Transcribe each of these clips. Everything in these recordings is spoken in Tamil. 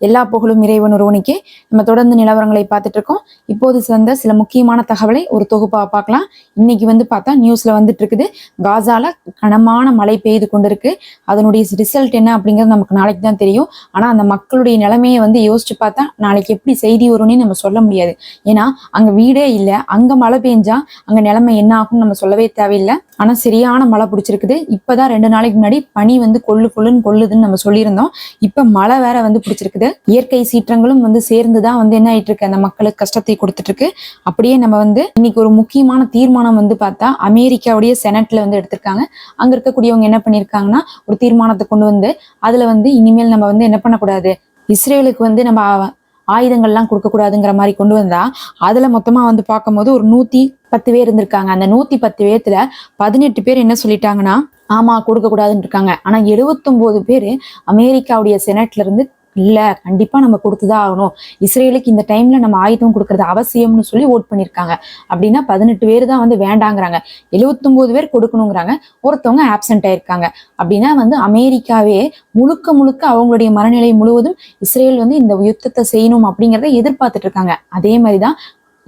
எல்லா புகழும் இறைவன் ஒருவனுக்கே. நம்ம தொடர்ந்து நிலவரங்களை பார்த்துட்டு இருக்கோம். இப்போது சேர்ந்த சில முக்கியமான தகவலை ஒரு தொகுப்பாக பார்க்கலாம். இன்னைக்கு வந்து பார்த்தா நியூஸ்ல வந்துட்டு இருக்குது. காசால கனமான மழை பெய்து கொண்டிருக்கு. அதனுடைய ரிசல்ட் என்ன அப்படிங்கிறது நமக்கு நாளைக்கு தான் தெரியும். ஆனா அந்த மக்களுடைய நிலைமையை வந்து யோசிச்சு பார்த்தா நாளைக்கு எப்படி செய்தி வரும்னு நம்ம சொல்ல முடியாது. ஏன்னா அங்க வீடே இல்லை. அங்க மழை பெஞ்சா அங்க நிலைமை என்ன ஆகும்னு நம்ம சொல்லவே தேவையில்லை. ஆனா சரியான மழை பிடிச்சிருக்குது. இப்பதான் ரெண்டு நாளைக்கு முன்னாடி பனி வந்து கொள்ளு கொள்ளுன்னு கொள்ளுதுன்னு நம்ம சொல்லியிருந்தோம். இப்ப மழை வேற வந்து பிடிச்சிருக்குது. இயற்கை சீற்றங்களும் வந்து சேர்ந்துதான் வந்து என்ன ஆயிட்டு இருக்கு? அந்த மக்களுக்கு கஷ்டத்தை கொடுத்துட்டு இருக்கு. அப்படியே நம்ம வந்து இன்னைக்கு ஒரு முக்கியமான தீர்மானம் வந்து பார்த்தா அமெரிக்காவுடைய செனட்ல வந்து எடுத்திருக்காங்க. அங்க இருக்கக்கூடியவங்க என்ன பண்ணிருக்காங்கன்னா ஒரு தீர்மானத்தை கொண்டு வந்து அதுல வந்து இனிமேல் நம்ம வந்து என்ன பண்ணக்கூடாது? இஸ்ரேலுக்கு வந்து நம்ம ஆ- ஆயுதங்கள்லாம் கொடுக்கக்கூடாதுங்கிற மாதிரி கொண்டு வந்தா அதுல மொத்தமா வந்து பார்க்கும்போது ஒரு நூத்தி பத்து பேர் இருந்திருக்காங்க. அந்த நூத்தி பத்து பேர்த்துல பதினெட்டு பேர் என்ன சொல்லிட்டாங்கன்னா ஆமா கொடுக்க கூடாதுன்னு இருக்காங்க. ஆனா 79 பேர் அமெரிக்காவுடைய செனட்ல இருந்து இல்ல கண்டிப்பா நம்ம கொடுத்துதான் ஆகணும். இஸ்ரேலுக்கு இந்த டைம்ல நம்ம ஆயுதம் கொடுக்கறது அவசியம்னு சொல்லி ஓட் பண்ணிருக்காங்க. அப்படின்னா பதினெட்டு பேர் தான் வந்து வேண்டாங்கிறாங்க. 79 பேர் கொடுக்கணுங்கிறாங்க. ஒருத்தவங்க ஆப்சென்ட் ஆயிருக்காங்க. அப்படின்னா வந்து அமெரிக்காவே முழுக்க முழுக்க அவங்களுடைய மனநிலை முழுவதும் இஸ்ரேல் வந்து இந்த யுத்தத்தை செய்யணும் அப்படிங்கிறத எதிர்பார்த்துட்டு இருக்காங்க. அதே மாதிரி தான்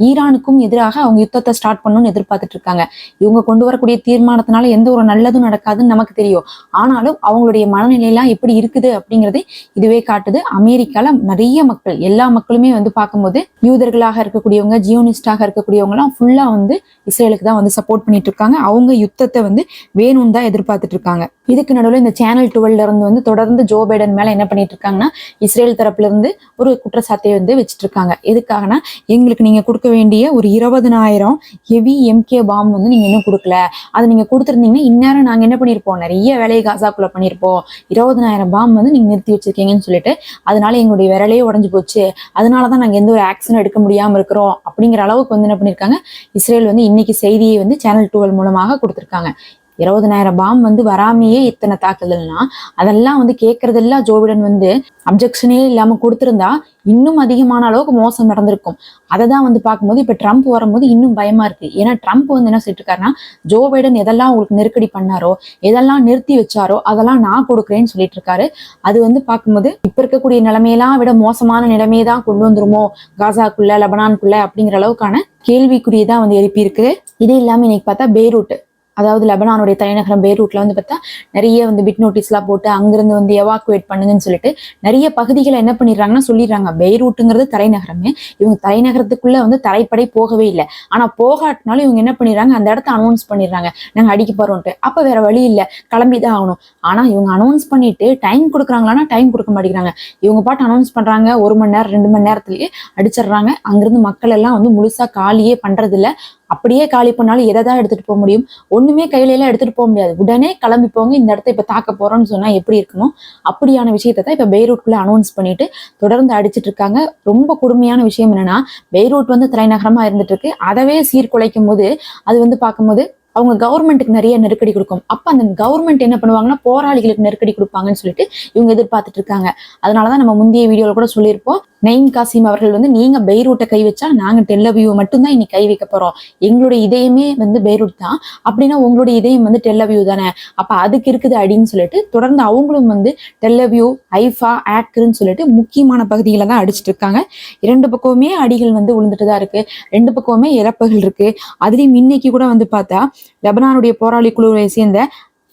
ஈரானுக்கும் எதிராக அவங்க யுத்தத்தை ஸ்டார்ட் பண்ணணும்னு எதிர்பார்த்துட்டு இருக்காங்க. இவங்க கொண்டு வரக்கூடிய தீர்மானத்தினால எந்த ஒரு நல்லதும் நடக்காதுன்னு நமக்கு தெரியும். ஆனாலும் அவங்களுடைய மனநிலையெல்லாம் எப்படி இருக்குது அப்படிங்கறது இதுவே காட்டுது. அமெரிக்கால நிறைய மக்கள் எல்லா மக்களுமே வந்து பார்க்கும்போது யூதர்களாக இருக்கக்கூடியவங்க ஜியோனிஸ்டாக இருக்கக்கூடியவங்க எல்லாம் ஃபுல்லா வந்து இஸ்ரேலுக்கு தான் வந்து சப்போர்ட் பண்ணிட்டு இருக்காங்க. அவங்க யுத்தத்தை வந்து வேணும்னு தான் எதிர்பார்த்துட்டு இருக்காங்க. இதுக்கு நடுவில் இந்த சேனல் டுவெல்ல இருந்து வந்து தொடர்ந்து ஜோ பைடன் மேல என்ன பண்ணிட்டு இருக்காங்கன்னா இஸ்ரேல் தரப்புல இருந்து ஒரு குற்றச்சாட்டை வந்து வச்சுட்டு இருக்காங்க. எதுக்காகனா எங்களுக்கு நீங்க கொடுக்க வேண்டிய ஒரு இருபதனாயிரம் ஹெவி எம்கே பாம் வந்து நீங்க இன்னும் கொடுக்கல. அதை நீங்க கொடுத்துருந்தீங்கன்னா இந்நேரம் நாங்க என்ன பண்ணிருப்போம்? நிறைய வேலையை காசாக்குள்ள பண்ணிருப்போம். இருபதனாயிரம் பாம் வந்து நீங்க நிறுத்தி வச்சிருக்கீங்கன்னு சொல்லிட்டு அதனால எங்களுடைய விரலையே உடஞ்சு போச்சு. அதனாலதான் நாங்க எந்த ஒரு ஆக்ஷனும் எடுக்க முடியாம இருக்கிறோம். அப்படிங்கிற அளவுக்கு வந்து என்ன பண்ணிருக்காங்க? இஸ்ரேல் வந்து இன்னைக்கு செய்தியை வந்து சேனல் டுவெல் மூலமாக கொடுத்துருக்காங்க. இருபதனாயிரம் பாம் வந்து வராமையே இத்தனை தாக்குதல்னா அதெல்லாம் வந்து கேட்கறதெல்லாம் ஜோபிடன் வந்து அப்ஜெக்ஷனே இல்லாம கொடுத்திருந்தா இன்னும் அதிகமான அளவுக்கு மோசம் நடந்திருக்கும். அதை தான் வந்து பார்க்கும்போது இப்ப ட்ரம்ப் வரும்போது இன்னும் பயமா இருக்கு. ஏன்னா ட்ரம்ப் வந்து என்ன சொல்லிட்டு இருக்காருன்னா ஜோ பைடன் எதெல்லாம் உங்களுக்கு நெருக்கடி பண்ணாரோ எதெல்லாம் நிறுத்தி வச்சாரோ அதெல்லாம் நான் கொடுக்குறேன்னு சொல்லிட்டு இருக்காரு அது வந்து பார்க்கும்போது இப்ப இருக்கக்கூடிய நிலைமையெல்லாம் விட மோசமான நிலைமையை தான் கொண்டு வந்துருமோ காசாக்குள்ள லெபனானுக்குள்ள அப்படிங்கிற அளவுக்கான கேள்விக்குரியதான் வந்து எழுப்பியிருக்கு. இது இல்லாம இன்னைக்கு பார்த்தா பெய்ரூட் அதாவது லெபனானுடைய தலைநகரம் பேரூட்ல வந்து பார்த்தா நிறைய வந்து பிட் நோட்டீஸ்லாம் போட்டு அங்கிருந்து வந்து எவாக்குவேட் பண்ணுங்கன்னு சொல்லிட்டு நிறைய பகுதிகளை என்ன பண்ணிடுறாங்கன்னா சொல்லிடுறாங்க. பெய்ரூட்டுங்கிறது தலைநகரமே. இவங்க தலைநகரத்துக்குள்ள வந்து தரைப்படை போகவே இல்லை. ஆனா போகாட்டினாலும் இவங்க என்ன பண்ணிடுறாங்க? அந்த இடத்த அனௌன்ஸ் பண்ணிடுறாங்க. நாங்க அடிக்க போறோம்ட்டு அப்ப வேற வழி இல்லை. கிளம்பி தான் ஆகணும். ஆனா இவங்க அனௌன்ஸ் பண்ணிட்டு டைம் கொடுக்குறாங்களான்னா டைம் கொடுக்க மாட்டேங்கிறாங்க. இவங்க பாட்டு அனௌன்ஸ் பண்றாங்க. ஒரு மணி நேரம் ரெண்டு மணி நேரத்துலயே அடிச்சிடுறாங்க. அங்கிருந்து மக்கள் எல்லாம் வந்து முழுசா காலியே பண்றது இல்லை அப்படியே காலி பண்ணாலும் எதை தான் எடுத்துட்டு போக முடியும்? ஒண்ணுமே கையில எல்லாம் எடுத்துட்டு போக முடியாது. உடனே கிளம்பி போங்க இந்த இடத்த இப்ப தாக்க போறோம்னு சொன்னா எப்படி இருக்கணும்? அப்படியான விஷயத்தை தான் இப்ப பெய்ரூட்குள்ள அனௌன்ஸ் பண்ணிட்டு தொடர்ந்து அடிச்சிட்டு இருக்காங்க. ரொம்ப கொடுமையான விஷயம் என்னன்னா பெய்ரூட் வந்து தலைநகரமா இருந்துட்டு இருக்கு. அதவே சீர்குலைக்கும் போது அது வந்து பார்க்கும்போது அவங்க கவர்மெண்ட்டுக்கு நிறைய நெருக்கடி கொடுக்கும். அப்போ அந்த கவர்மெண்ட் என்ன பண்ணுவாங்கன்னா போராளிகளுக்கு நெருக்கடி கொடுப்பாங்கன்னு சொல்லிட்டு இவங்க எதிர்பார்த்துட்டு இருக்காங்க. அதனாலதான் நம்ம முந்தைய வீடியோவில் கூட சொல்லியிருப்போம். நயீம் காசிம் அவர்கள் வந்து நீங்க பெய்ரூட்டை கை வச்சா நாங்க டெல்லவியூ மட்டும்தான் இன்னைக்கு கை வைக்க போறோம். எங்களுடைய இதயமே வந்து பெய்ரூட் தான். அப்படின்னா உங்களுடைய இதயம் வந்து டெல்லவியூ தானே. அப்ப அதுக்கு இருக்குது அப்படின்னு சொல்லிட்டு தொடர்ந்து அவங்களும் வந்து டெல்லவியூ ஐஃபா ஆக்ருன்னு சொல்லிட்டு முக்கியமான பகுதிகளை தான் அடிச்சிட்டு இருக்காங்க. இரண்டு பக்கமுமே அடிகள் வந்து விழுந்துட்டு தான் இருக்கு. ரெண்டு பக்கமுமே இறப்புகள் இருக்கு. அதுலயும் இன்னைக்கு கூட வந்து பார்த்தா லெபனானுடைய போராளி குழுவை சேர்ந்த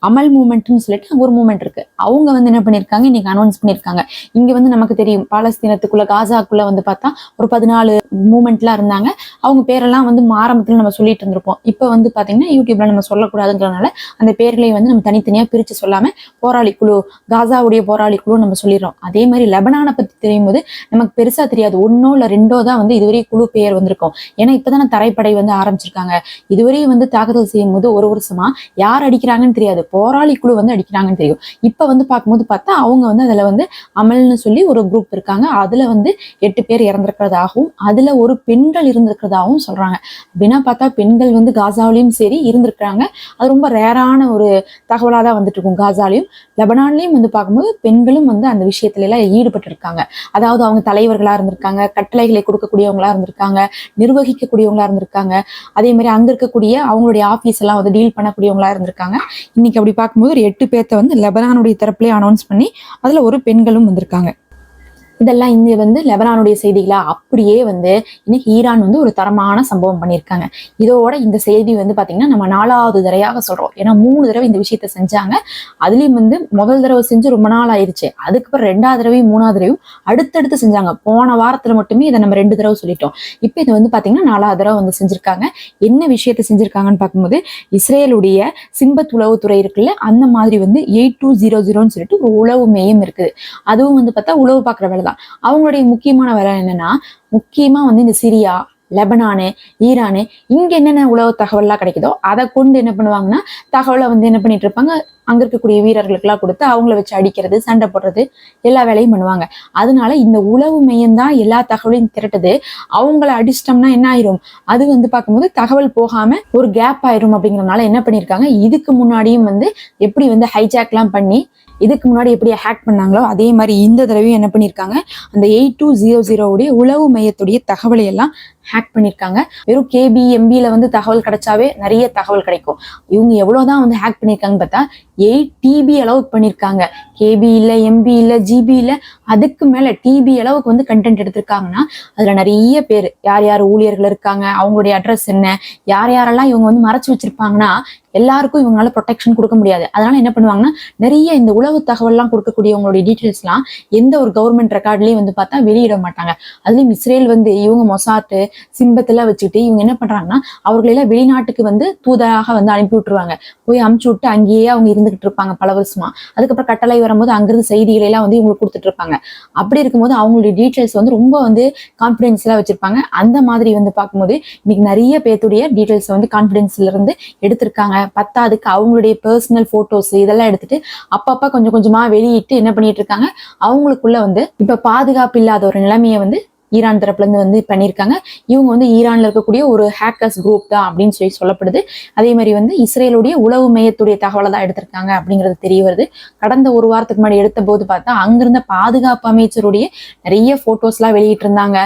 அமல் மூமெண்ட்னு சொல்லிட்டு அங்கே ஒரு மூமெண்ட் இருக்கு. அவங்க வந்து என்ன பண்ணிருக்காங்க? இன்னைக்கு அனௌன்ஸ் பண்ணிருக்காங்க. இங்க வந்து நமக்கு தெரியும் பாலஸ்தீனத்துக்குள்ள காசாக்குள்ள வந்து பார்த்தா ஒரு பதினாலு மூமெண்ட்லாம் இருந்தாங்க. அவங்க பேரெல்லாம் வந்து ஆரம்பத்துல நம்ம சொல்லிட்டு இருந்திருப்போம். இப்போ வந்து பாத்தீங்கன்னா யூடியூப்ல நம்ம சொல்லக்கூடாதுங்கிறதுனால அந்த பேர்களை வந்து நம்ம தனித்தனியா பிரிச்சு சொல்லாம போராளி குழு காசாவுடைய போராளி குழு நம்ம சொல்லிடுறோம். அதே மாதிரி லெபனானை பத்தி தெரியும் போது நமக்கு பெருசா தெரியாது. ஒன்னோ இல்ல ரெண்டோ தான் வந்து இதுவரை குழு பெயர் வந்திருக்கும். ஏன்னா இப்பதானே தரைப்படை வந்து ஆரம்பிச்சிருக்காங்க. இதுவரையும் வந்து தாக்குதல் செய்யும் போது ஒரு வருஷமா யார் அடிக்கிறாங்கன்னு தெரியாது. போராளி குழு வந்து அடிக்கிறாங்கன்னு தெரியும். இப்ப வந்து பார்க்கும்போது பார்த்தா அவங்க வந்து அதுல வந்து அமல்னு சொல்லி ஒரு குரூப் இருக்காங்க. அதுல வந்து எட்டு பேர் இறந்திருக்கிறதாகவும் அதுல ஒரு பெண்கள் இருந்திருக்கிறதாகவும் சொல்றாங்க. அப்படின்னா பார்த்தா பெண்கள் வந்து காசாவிலையும் சரி இருந்திருக்கிறாங்க. அது ரொம்ப ரேரான ஒரு தகவலாக தான் வந்துட்டு இருக்கும் காசாலையும். லெபனான்லையும் வந்து பார்க்கும்போது பெண்களும் வந்து அந்த விஷயத்துல எல்லாம் ஈடுபட்டு இருக்காங்க அதாவது அவங்க தலைவர்களா இருந்திருக்காங்க கட்டளைகளை கொடுக்கக்கூடியவங்களா இருந்திருக்காங்க நிர்வகிக்கக்கூடியவங்களா இருந்திருக்காங்க. அதே மாதிரி அங்க இருக்கக்கூடிய அவங்களுடைய ஆபீஸ் எல்லாம் வந்து டீல் பண்ணக்கூடியவங்களா இருந்திருக்காங்க. இன்னைக்கு அப்படி பார்க்கும்போது ஒரு எட்டு பேர்த்த வந்து லெபனானுடைய தரப்புலேயே அனௌன்ஸ் பண்ணி அதுல ஒரு பெண்களும் வந்திருக்காங்க. இதெல்லாம் இங்க வந்து லெபனானுடைய செய்திகளா? அப்படியே வந்து இன்னைக்கு ஈரான் வந்து ஒரு தரமான சம்பவம் பண்ணியிருக்காங்க. இதோட இந்த செய்தி வந்து பாத்தீங்கன்னா நம்ம நாலாவது தடவையாக சொல்றோம். ஏன்னா மூணு தடவை இந்த விஷயத்த செஞ்சாங்க. அதுலயும் வந்து முதல் தடவை செஞ்சு ரொம்ப நாள் ஆயிருச்சு. அதுக்கப்புறம் ரெண்டாவது தடவையும் மூணாவது தடவையும் அடுத்தடுத்து செஞ்சாங்க. போன வாரத்துல மட்டுமே இதை நம்ம ரெண்டு தடவை சொல்லிட்டோம். இப்போ இது வந்து பாத்தீங்கன்னா நாலாவது தடவை வந்து செஞ்சிருக்காங்க. என்ன விஷயத்த செஞ்சிருக்காங்கன்னு பார்க்கும்போது இஸ்ரேலுடைய சிம்பத் உளவுத்துறை இருக்குல்ல அந்த மாதிரி வந்து எயிட் டூ ஜீரோ ஜீரோன்னு சொல்லிட்டு ஒரு உளவு மையம் இருக்குது. அதுவும் வந்து பார்த்தா உளவு பார்க்குற வேலை தான் அவங்களுடைய முக்கியமான வேலை என்னன்னா முக்கியமா வந்து இந்த சிரியா லெபனானு ஈரானு இங்க என்னென்ன உளவு தகவல்லாம் கிடைக்குதோ அதை கொண்டு என்ன பண்ணுவாங்கன்னா தகவலை வந்து என்ன பண்ணிட்டு இருப்பாங்க? அங்க இருக்கக்கூடிய வீரர்களுக்கெல்லாம் கொடுத்து அவங்கள வச்சு அடிக்கிறது சண்டை போடுறது எல்லா வேலையும் பண்ணுவாங்க. அதனால இந்த உளவு மையம் தான் எல்லா தகவலையும் திரட்டுது. அவங்கள அடிச்சிட்டோம்னா என்ன ஆயிரும்? அது வந்து பார்க்கும்போது தகவல் போகாம ஒரு கேப் ஆயிரும் அப்படிங்கறதுனால என்ன பண்ணியிருக்காங்க இதுக்கு முன்னாடியும் வந்து எப்படி வந்து ஹைஜாக்லாம் பண்ணி இதுக்கு முன்னாடி எப்படி ஹேக் பண்ணாங்களோ அதே மாதிரி இந்த தடவையும் என்ன பண்ணியிருக்காங்க? அந்த எயிட் டூ ஜீரோ ஜீரோவுடைய உளவு மையத்துடைய தகவலை எல்லாம் ஹேக் பண்ணியிருக்காங்க வெறும் கேபி எம்பியில் வந்து தகவல் கிடைச்சாவே நிறைய தகவல் கிடைக்கும். இவங்க எவ்வளோதான் வந்து ஹேக் பண்ணியிருக்காங்கன்னு பார்த்தா எயிட் டிபி அளவுக்கு பண்ணியிருக்காங்க கேபி இல்லை எம்பி இல்லை ஜிபி இல்லை அதுக்கு மேலே டிபி அளவுக்கு வந்து கண்டென்ட் எடுத்திருக்காங்கன்னா அதில் நிறைய பேர் யார் யார் ஊழியர்கள் இருக்காங்க அவங்களுடைய அட்ரஸ் என்ன யார் யாரெல்லாம் இவங்க வந்து மறைச்சு வச்சிருப்பாங்கன்னா எல்லாருக்கும் இவங்களால ப்ரொடெக்ஷன் கொடுக்க முடியாது. அதனால என்ன பண்ணுவாங்கன்னா நிறைய இந்த உளவு தகவல்லாம் கொடுக்கக்கூடியவங்களுடைய டீட்டெயில்ஸ்லாம் எந்த ஒரு கவர்மெண்ட் ரெக்கார்ட்லயும் வந்து பார்த்தா வெளியிட மாட்டாங்க. அதுலயும் இஸ்ரேல் வந்து இவங்க மொசாட்டு சிம்பத்தெல்லாம் வச்சுக்கிட்டு இவங்க என்ன பண்றாங்கன்னா அவர்களெல்லாம் வெளிநாட்டுக்கு வந்து தூதராக வந்து அனுப்பி விட்டுருவாங்க. போய் அமுச்சு விட்டு அங்கேயே அவங்க இருந்துகிட்டு இருப்பாங்க பல வருஷமா. அதுக்கப்புறம் கட்டளை வரும்போது அங்கிருந்து செய்திகளை எல்லாம் வந்து இவங்களுக்கு கொடுத்துட்டு இருப்பாங்க. அப்படி இருக்கும்போது அவங்களுடைய டீட்டெயில்ஸ் வந்து ரொம்ப வந்து கான்ஃபிடென்ஸ்லாம் வச்சிருப்பாங்க. அந்த மாதிரி வந்து பார்க்கும்போது இன்னைக்கு நிறைய பேர்த்துடைய டீட்டெயில்ஸ் வந்து கான்ஃபிடென்ஸ்ல இருந்து எடுத்திருக்காங்க. பத்தாதுக்கு அவங்களுடைய பர்சனல் போட்டோஸ் இதெல்லாம் எடுத்துட்டு அப்பப்ப கொஞ்சம் கொஞ்சமா வெளியிட்டு என்ன பண்ணிட்டு இருக்காங்க? அவங்களுக்குள்ள வந்து இப்ப பாதுகாப்பு இல்லாத ஒரு நிலைமையை வந்து ஈரான் தரப்புல இருந்து வந்து பண்ணியிருக்காங்க. இவங்க வந்து ஈரான்ல இருக்கக்கூடிய ஒரு ஹேக்கர்ஸ் குரூப் தான் அப்படின்னு சொல்லி சொல்லப்படுது. அதே மாதிரி வந்து இஸ்ரேலுடைய உளவு மையத்துடைய தகவலை தான் எடுத்திருக்காங்க அப்படிங்கிறது தெரிய வருது. கடந்த ஒரு வாரத்துக்கு முன்னாடி எடுத்த போது பார்த்தா அங்கிருந்த பாதுகாப்பு அமைச்சருடைய நிறைய போட்டோஸ்லாம் வெளியிட்டு இருந்தாங்க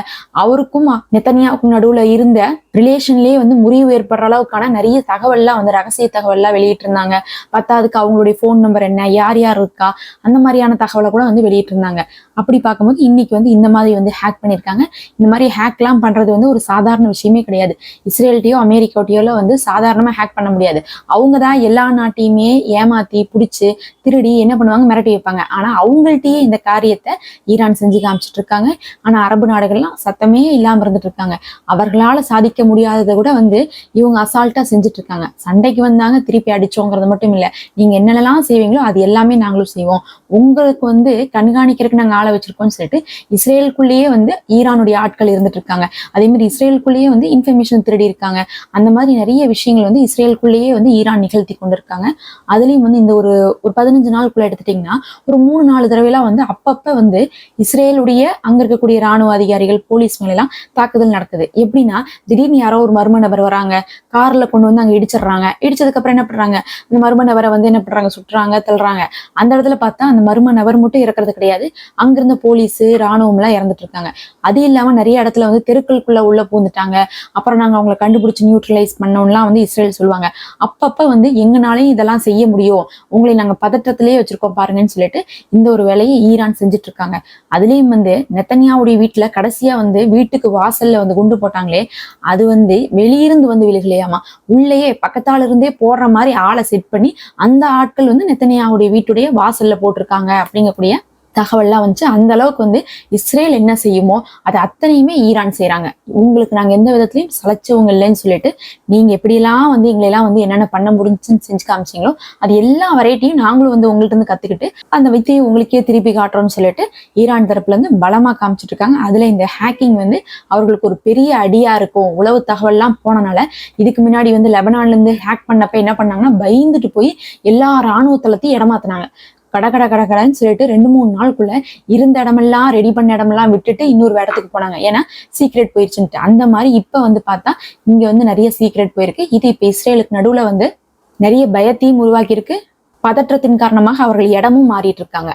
அவருக்கும் நெத்தனியாவுக்கும் நடுவுல இருந்த ரிலேஷன்லயே வந்து முறிவு ஏற்படுற அளவுக்கான நிறைய தகவல்லாம் வந்து ரகசிய தகவல்லாம் வெளியிட்டு இருந்தாங்க பத்தாவதுக்கு அவங்களுடைய ஃபோன் நம்பர் என்ன யார் யார் இருக்கா அந்த மாதிரியான தகவலை கூட வந்து வெளியிட்டு இருந்தாங்க அப்படி பார்க்கும்போது இன்னைக்கு வந்து இந்த மாதிரி வந்து ஹேக் பண்ணியிருக்காங்க. இந்த மாதிரி ஹேக்லாம் பண்றது வந்து ஒரு சாதாரண விஷயமே கிடையாது. இஸ்ரேல்ட்டையோ அமெரிக்காட்டையோ வந்து சாதாரணமாக ஹேக் பண்ண முடியாது. அவங்க தான் எல்லா நாட்டையுமே ஏமாத்தி பிடிச்சி திருடி என்ன பண்ணுவாங்க? மிரட்டி வைப்பாங்க. ஆனால் அவங்கள்ட்டயே இந்த காரியத்தை ஈரான் செஞ்சு காமிச்சிட்டு இருக்காங்க ஆனால் அரபு நாடுகள்லாம் சத்தமே இல்லாமல் இருந்துட்டு இருக்காங்க அவர்களால் சாதிக்க முடியாததை கூட வந்து இவங்க அசால்ட்டா செஞ்சுட்டு இருக்காங்க சண்டைக்கு வந்தாங்க திருப்பி அடிச்சோங்கிறது மட்டும் இல்லை. நீங்க என்னென்னலாம் செய்வீங்களோ அது எல்லாமே நாங்களும் செய்வோம். உங்களுக்கு வந்து கண்காணிக்கிறதுக்கு நாங்கள் ஆளை வச்சிருக்கோம்னு சொல்லிட்டு இஸ்ரேலுக்குள்ளேயே வந்து ஈரானுடைய ஆட்கள் இருந்துட்டு இருக்காங்க அதே மாதிரி இஸ்ரேலுக்குள்ளேயே வந்து இன்ஃபர்மேஷன் திருடி இருக்காங்க. அந்த மாதிரி நிறைய விஷயங்கள் வந்து இஸ்ரேலுக்குள்ளேயே வந்து ஈரான் நிகழ்த்தி கொண்டிருக்காங்க. அதுலயும் வந்து இந்த ஒரு ஒரு பதினஞ்சு நாளுக்குள்ள எடுத்துட்டீங்கன்னா ஒரு மூணு நாலு தடவைலாம் வந்து அப்பப்ப வந்து இஸ்ரேலுடைய அங்க இருக்கக்கூடிய ராணுவ அதிகாரிகள் போலீஸ் மேலாம் தாக்குதல் நடக்குது. எப்படின்னா திடீர்னு யாரோ ஒரு மர்ம நபர் வராங்க. கார்ல கொண்டு வந்து அங்க இடிச்சிடுறாங்க. இடிச்சதுக்கு அப்புறம் என்ன பண்றாங்க? அந்த மர்ம நபரை வந்து என்ன பண்றாங்க? சுட்டுறாங்க தள்ளுறாங்க. அந்த இடத்துல பார்த்தா அந்த மர்ம நபர் மட்டும் இறக்குறது கிடையாது. அங்க அங்கிருந்த போலீஸ் ராணுவம் எல்லாம் இறந்துட்டு இருக்காங்க. அது இல்லாம நிறைய இடத்துல வந்து தெருக்களுக்குள்ள உள்ள பூந்துட்டாங்க அப்புறம் நாங்க அவங்களை கண்டுபிடிச்சு நியூட்ரலைஸ் பண்ணோம்லாம் வந்து இஸ்ரேல் சொல்லுவாங்க. அப்பப்ப வந்து எங்கனாலையும் இதெல்லாம் செய்ய முடியும். உங்களை நாங்க பதற்றத்திலேயே வச்சிருக்கோம் பாருங்கன்னு சொல்லிட்டு இந்த ஒரு வேலையை ஈரான் செஞ்சுட்டு இருக்காங்க அதுலயும் வந்து நெத்தனியாவுடைய வீட்டுல கடைசியா வந்து வீட்டுக்கு வாசல்ல வந்து குண்டு போட்டாங்களே அது வந்து வெளியிருந்து வந்து விழுகலையாமா? உள்ளேயே பக்கத்தால இருந்தே போடுற மாதிரி ஆளை செட் பண்ணி அந்த ஆட்கள் வந்து நெத்தனியாவுடைய வீட்டுடைய வாசல்ல போட்டிருக்காங்க அப்படிங்கக்கூடிய தகவல்லாம் வந்துச்சு. அந்த அளவுக்கு வந்து இஸ்ரேல் என்ன செய்யுமோ அது அத்தனையுமே ஈரான் செய்யறாங்க உங்களுக்கு நாங்க எந்த விதத்துலயும் சளைச்சவங்க இல்லைன்னு சொல்லிட்டு நீங்க எப்படிலாம் வந்து எங்களெல்லாம் வந்து என்னென்ன பண்ண முடிஞ்சுன்னு செஞ்சு காமிச்சீங்களோ அது எல்லா வெரைட்டியும் நாங்களும் வந்து உங்கள்கிட்ட இருந்து கத்துக்கிட்டு அந்த வித்தியை உங்களுக்கே திருப்பி காட்டுறோம்னு சொல்லிட்டு ஈரான் தரப்புல இருந்து பலமா காமிச்சிட்டு இருக்காங்க. அதுல இந்த ஹேக்கிங் வந்து அவர்களுக்கு ஒரு பெரிய அடியா இருக்கும். உளவு தகவல்லாம் போனனால இதுக்கு முன்னாடி வந்து லெபனான்ல இருந்து ஹேக் பண்ணப்ப என்ன பண்ணாங்கன்னா பயந்துட்டு போய் எல்லா ராணுவ தளத்தையும் இடமாத்துனாங்க. கட கட கட கடன்னு சொல்லிட்டு ரெண்டு மூணு நாளுக்குள்ள இருந்த இடமெல்லாம் ரெடி பண்ண இடமெல்லாம் விட்டுட்டு இன்னொரு இடத்துக்கு போனாங்க. ஏன்னா சீக்ரெட் போயிருச்சுன்ட்டு. அந்த மாதிரி இப்ப வந்து பார்த்தா இங்க வந்து நிறைய சீக்ரெட் போயிருக்கு. இது இப்ப இஸ்ரேலுக்கு நடுவுல வந்து நிறைய பயத்தையும் உருவாக்கி இருக்கு பதற்றத்தின் காரணமாக அவர்கள் இடமும் மாறிட்டு இருக்காங்க.